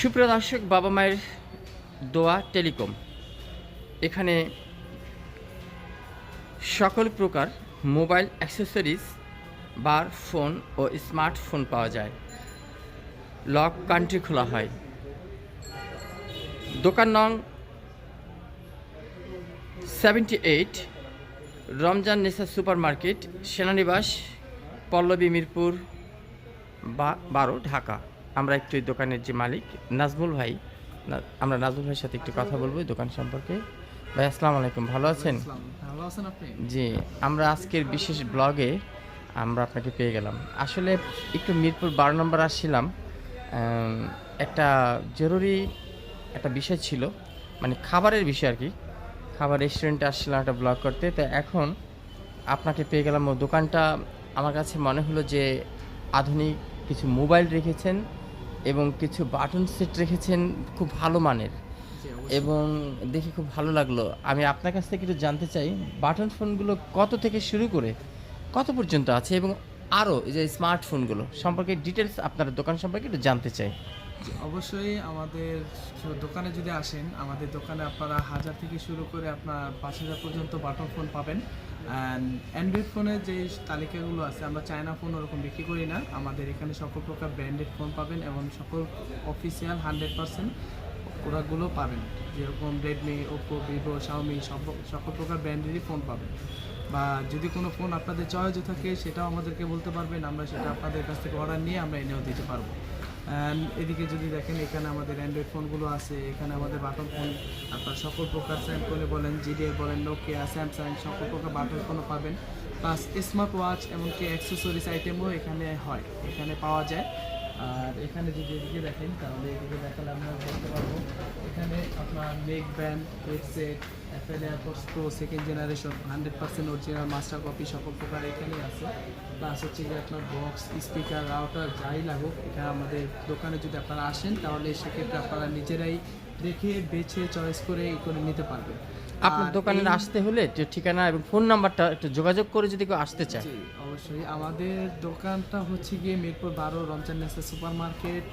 সুপ্রিয় দর্শক, বাবা মায়ের দোয়া টেলিকম। এখানে সকল প্রকার মোবাইল অ্যাক্সেসরিজ, বার ফোন ও স্মার্টফোন পাওয়া যায়। লক কান্ট্রি খোলা হয়। দোকান নং seventy eight, Ramzan Nesa super market Senanibas, Pallabi Mirpur বা বারো, ঢাকা। আমরা একটু দোকানের যে মালিক নাজমুল ভাই। আমরা নাজমুল ভাইয়ের সাথে একটু কথা বলব দোকান সম্পর্কে। ভাই আসসালামু আলাইকুম ভালো আছেন? ভালো আছেন আপনি? জি আমরা আজকের বিশেষ ব্লগে আমরা আপনাকে পেয়ে গেলাম। আসলে একটু মিরপুর বারো নম্বর আসছিলাম। একটা জরুরি একটা বিষয় ছিল মানে খাবারের বিষয় আর কি। খাবার রেস্টুরেন্টে আসছিলাম একটা ব্লগ করতে তো এখন আপনাকে পেয়ে গেলাম ও দোকানটা। আমার কাছে মনে হলো যে আধুনিক কিছু মোবাইল রেখেছেন এবং কিছু বাটন সেট রেখেছেন খুব ভালো মানের। এবং দেখে খুব ভালো লাগল। আমি আপনার কাছ থেকে একটু জানতে চাই বাটন ফোনগুলো কত থেকে শুরু করে কত পর্যন্ত আছে এবং আরও এই যে স্মার্টফোনগুলো সম্পর্কে ডিটেলস আপনার দোকান সম্পর্কে একটু জানতে চাই। অবশ্যই আমাদের দোকানে যদি আসেন, আমাদের দোকানে আপনারা হাজার থেকে শুরু করে আপনার পাঁচ হাজার পর্যন্ত বাটন ফোন পাবেন। অ্যান্ড অ্যান্ড্রয়েড ফোনের যে তালিকাগুলো আছে, আমরা চায়না ফোন ওরকম বিক্রি করি না। আমাদের এখানে সকল প্রকার ব্র্যান্ডেড ফোন পাবেন এবং সকল অফিসিয়াল হান্ড্রেড পার্সেন্ট প্রোডাক্টগুলো পাবেন। যেরকম রেডমি ওপো ভিভো শাওমি সব সকল প্রকার ব্র্যান্ডেরই ফোন পাবেন। বা যদি কোনো ফোন আপনাদের চয়েজও থাকে, সেটাও আমাদেরকে বলতে পারবেন। আমরা সেটা আপনাদের কাছ থেকে অর্ডার নিয়ে আমরা এনেও দিতে পারব। এদিকে যদি দেখেন, এখানে আমাদের অ্যান্ড্রয়েড ফোনগুলো আছে, এখানে আমাদের বাটন ফোন আপনার সকল প্রকার স্যামসংয়ে বলেন জিডিএ বলেন নোকিয়া স্যামসাং সকল প্রকার বাটন ফোনও পাবেন। প্লাস স্মার্ট ওয়াচ এমনকি অ্যাক্সেসরিজ আইটেমও এখানে হয়, এখানে পাওয়া যায়। আর এখানে যদি এদিকে দেখেন তাহলে এদিকে দেখালে আমরা বলতে পারব এখানে আপনার neck band headset Apple airports pro second generation hundred percent original master copy সকল প্রকার এখানেই আছে। প্লাস হচ্ছে যে আপনার বক্স স্পিকার রাউটার যাই লাগুক এটা আমাদের দোকানে যদি আপনারা আসেন তাহলে সেক্ষেত্রে আপনারা নিজেরাই দেখে বেছে চয়েস করে এই করে নিতে পারবেন। আপনার দোকানে আসতে হলে ঠিকানা এবং ফোন নাম্বারটা একটু যোগাযোগ করে যদি কেউ আসতে চায়। অবশ্যই। আমাদের দোকানটা হচ্ছে গিয়ে মিরপুর বারো রমজান নেসা সুপার মার্কেট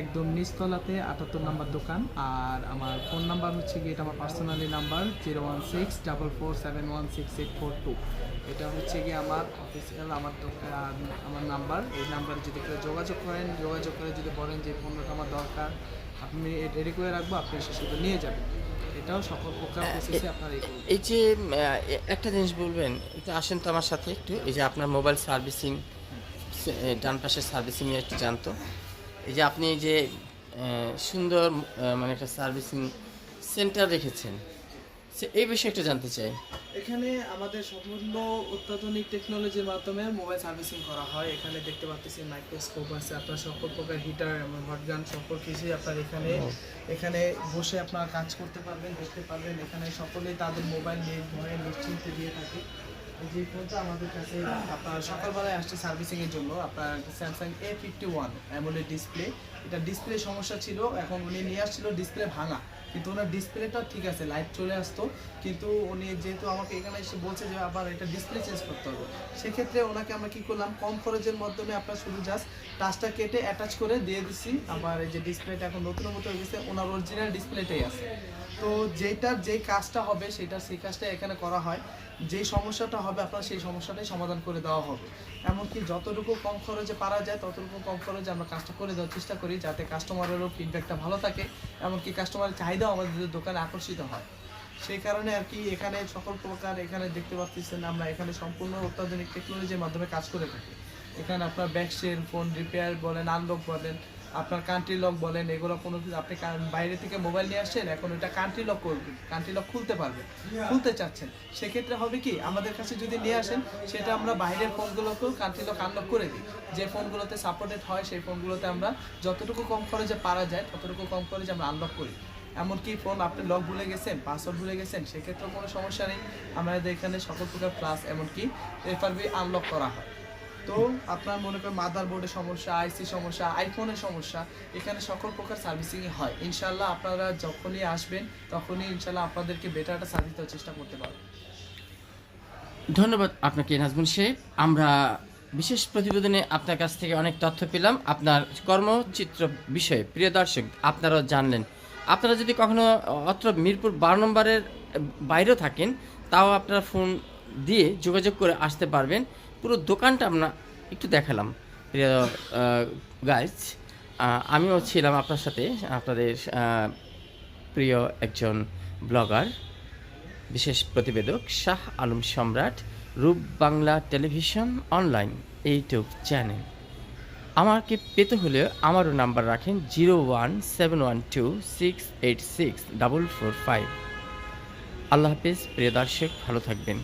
একদম নিচতলাতে আটাত্তর নাম্বার দোকান। আর আমার ফোন নাম্বার হচ্ছে গিয়ে এটা আমার personally number, zero one six double four seven one six eight four two. এটা হচ্ছে গিয়ে আমার অফিসিয়াল আমার দোকান, আমার নাম্বার। এই নাম্বারে যদি কেউ যোগাযোগ করেন, যোগাযোগ করে যদি বলেন যে ফোনটা আমার দরকার, আপনি রেডি করে রাখব, আপনি সে শুধু নিয়ে যাবেন। এটাও সকল প্রকার প্রসেসে আপনার এই যে একটা জিনিস বলবেন একটু আসেন তো আমার সাথে একটু। এই যে আপনার মোবাইল সার্ভিসিং ডান পাশের সার্ভিসিং একটু জানতো এই যে আপনি যে সুন্দর মানে একটা সার্ভিসিং সেন্টার রেখেছেন। এই বিষয়ে একটু জানতে চাই। এখানে আমাদের সম্পূর্ণ অত্যাধুনিক টেকনোলজির মাধ্যমে মোবাইল সার্ভিসিং করা হয়। এখানে দেখতে পাচ্ছেন মাইক্রোস্কোপ আছে আপনার সকল প্রকার হিটার এবং হটগান সকল কিছুই আপনার এখানে এখানে বসে আপনার কাজ করতে পারবেন দেখতে পারবেন। এখানে সকলেই তাদের মোবাইল নিয়ে ঘরে নিশ্চিন্তে দিয়ে থাকে। এই যে ফোনটা আমাদের কাছে আপনার সকালবেলায় আসছে সার্ভিসিংয়ের জন্য। আপনার Samsung A fifty one AMOLED display এটা ডিসপ্লে সমস্যা ছিল এখন উনি নিয়ে আসছিল ডিসপ্লে ভাঙা। কিন্তু ওনার ডিসপ্লেটা ঠিক আছে লাইট চলে আসতো। কিন্তু উনি যেহেতু আমাকে এখানে এসে বলছে যে আবার এটা ডিসপ্লে চেঞ্জ করতে হবে, সেক্ষেত্রে ওনাকে আমরা কি করলাম, কম খরচের মাধ্যমে আপনার শুধু জাস্ট টাচটা কেটে অ্যাটাচ করে দিয়ে দিচ্ছি আবার এই যে ডিসপ্লেটা এখন নতুন মতো হয়ে গেছে, ওনার অরিজিনাল ডিসপ্লেটাই আছে। তো যেটার যেই কাজটা হবে সেটা সেই কাজটা এখানে করা হয়। যেই সমস্যাটা হবে, আপনার সেই সমস্যাটাই সমাধান করে দেওয়া হবে। এমনকি যতটুকু কম খরচে পারা যায়, ততটুকু কম খরচে আমরা কাজটা করে দেওয়ার চেষ্টা করি, যাতে কাস্টমারেরও ফিডব্যাকটা ভালো থাকে। এমনকি কাস্টমারের চাহিদাও আমাদের দোকানে আকর্ষিত হয়। সেই কারণে আর কি এখানে সকল প্রকার এখানে দেখতে পাচ্ছেন আমরা এখানে সম্পূর্ণ অত্যাধুনিক টেকনোলজির মাধ্যমে কাজ করে থাকি। এখানে আপনার ব্যাকসেল ফোন রিপেয়ার বলেন আনলক বলেন, আপনার কান্ট্রি লক বলেন, এগুলো কোনো কিছু আপনি বাইরে থেকে মোবাইল নিয়ে আসছেন, এখন এটা কান্ট্রি লক করবেন কান্ট্রি লক খুলতে পারবে খুলতে চাচ্ছেন। সেক্ষেত্রে হবে কি, আমাদের কাছে যদি নিয়ে আসেন, সেটা আমরা বাইরের ফোনগুলোকেও কান্ট্রি লক আনলক করে দিই। যে ফোনগুলোতে সাপোর্টেড হয়, সেই ফোনগুলোতে আমরা যতটুকু কম খরচে পারা যায়, ততটুকু কম খরচে আমরা আনলক করি এমনকি ফোন আপনি লক ভুলে গেছেন পাসওয়ার্ড ভুলে গেছেন, সেক্ষেত্রেও কোনো সমস্যা নেই। আমাদের এখানে সকল প্রকার প্লাস এমনকি এফআরবি আনলক করা হয়। তো আপনার মনে করেন মাদার বোর্ডের সমস্যা আইসি সমস্যা আইফোনের সমস্যা, এখানে সকল প্রকার সার্ভিসিং হয়। ইনশাল্লাহ আপনারা যখনই আসবেন, তখনই ইনশাল্লাহ আপনাদেরকে বেটার একটা সার্ভিস দেওয়ার চেষ্টা করতে পারবেন ধন্যবাদ আপনাকে, নাজমুল সাহেব আমরা বিশেষ প্রতিবেদনে আপনার কাছ থেকে অনেক তথ্য পেলাম। আপনার কর্মচিত্র বিষয়ে। প্রিয় দর্শক, আপনারাও জানলেন আপনারা যদি কখনো অত্র মিরপুর বারো নম্বরের বাইরেও থাকেন, তাও আপনারা ফোন দিয়ে যোগাযোগ করে আসতে পারবেন। পুরো দোকানটা আমরা একটু দেখালাম, প্রিয় গাইজ আমিও ছিলাম আপনার সাথে, আপনাদের প্রিয় একজন ব্লগার, বিশেষ প্রতিবেদক Shah Alam Samrat Rup Bangla television online YouTube channel. আমাকে পেতে হলে আমারও নাম্বার রাখেন zero one seven one two six eight six double four five. আল্লাহ হাফিজ, প্রিয় দর্শক, ভালো থাকবেন।